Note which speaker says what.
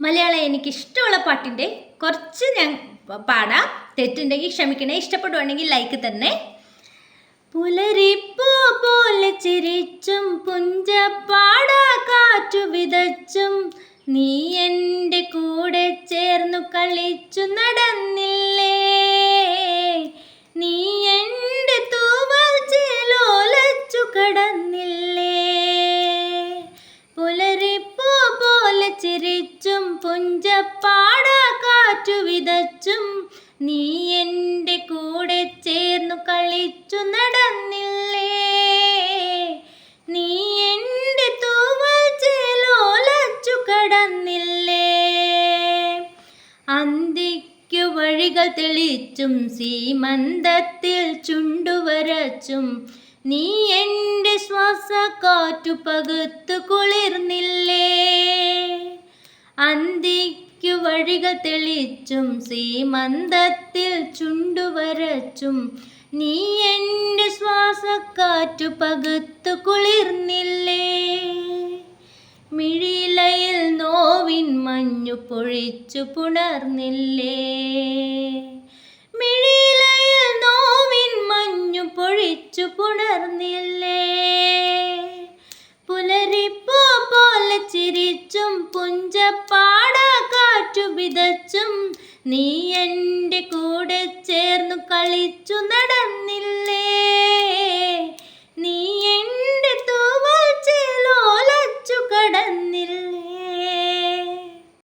Speaker 1: മലയാളം എനിക്കിഷ്ടമുള്ള പാട്ടിന്റെ കുറച്ച് ഞാൻ പാടാം. തെറ്റുണ്ടെങ്കിൽ ക്ഷമിക്കണേ. ഇഷ്ടപ്പെടുവാണെങ്കിൽ ലൈക്ക് തന്നെ. പുലരിപ്പൂ പോലെ ചിരിച്ചും പുഞ്ചപ്പാട കാറ്റു വിതച്ചും. നീ എന്റെ കൂടെ ചേർന്നു കളിച്ചു നടന്നില്ലേ? നീ എന്റെ തൂവൽ ചേലോലച്ചു കടന്നില്ലേ ചിരിച്ചും കാറ്റു വിതച്ചും നീ എന്റെ കൂടെ ചേർന്നു കളിച്ചു നടന്നില്ലേ? നീ എന്റെ തൂവൽ ചേലോലച്ചു കടന്നില്ലേ? അന്തിക്കു വഴികൾ തെളിച്ചും സീമന്തത്തിൽ ചുണ്ടുവരച്ചും നീ എന്റെ ശ്വാസക്കാറ്റു പകുത്തു കുളിർന്നില്ലേ? അന്തിക്കു വഴികൾ തെളിച്ചും സീമന്തത്തിൽ ചുണ്ടുവരച്ചും നീ എന്റെ ശ്വാസക്കാറ്റു പകുത്തു കുളിർന്നില്ലേ? മിഴിലയിൽ നോവിൻ മഞ്ഞു പൊഴിച്ചു പുണർന്നില്ലേ? മിഴിലയിൽ നോവിൻ മഞ്ഞു പൊഴിച്ചു പുണർന്നില്ലേ? പുഞ്ചപ്പാട കാറ്റു വിതച്ചും നീ എന്റെ കൂടെ ചേർന്നു കളിച്ചു നടന്നില്ലേ.